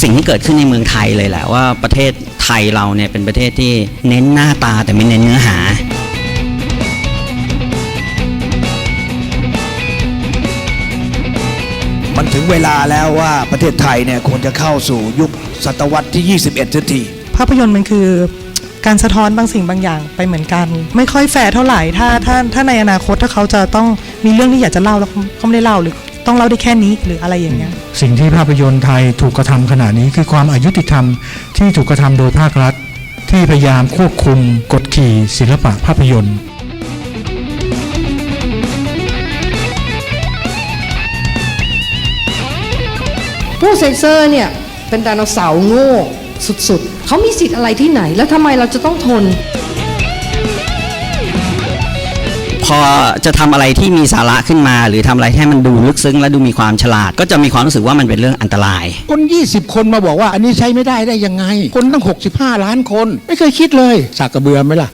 สิ่งที่เกิดขึ้นในเมืองไทยเลยแหละว่าประเทศไทยเราเนี่ยเป็นประเทศที่เน้นหน้าตาแต่ไม่เน้นเนื้อหา มันถึงเวลาแล้วว่าประเทศไทยเนี่ยควรจะเข้าสู่ยุคศตวรรษที่ 21สักทีภาพยนตร์มันคือการสะท้อนบางสิ่งบางอย่างไปเหมือนกัน ไม่ค่อยแฟร์เท่าไหร่ถ้าถ้าถ้าในอนาคตถ้าเขาจะต้องมีเรื่องที่อยากจะเล่าแล้วเขาเขาไม่ได้เล่าหรือ ต้องเล่าได้แค่นี้หรืออะไรอย่างเงี้ยสิ่งที่ภาพยนตร์ไทยถูกกระทำขณะนี้คือความอายุติธรรมที่ถูกกระทำโดยภาครัฐ ที่พยายามควบคุมกฎขี่ศิลปะภาพยนตร์ผู้เซ็นเซอร์เนี่ย เป็นไดโนเสาร์โง่สุดๆ เขามีสิทธิ์อะไรที่ไหน แล้วทำไมเราจะต้องทน พอจะทำอะไรที่มีสาระขึ้นมา หรือทำอะไรให้มันดูลึกซึ้ง และดูมีความฉลาด ก็จะมีความรู้สึกว่ามันเป็นเรื่องอันตราย คน 20 คนมาบอกว่าอันนี้ใช้ไม่ได้ได้ยังไง คนตั้ง 65 ล้านคน ไม่เคยคิดเลยสากกระเบือไหมล่ะ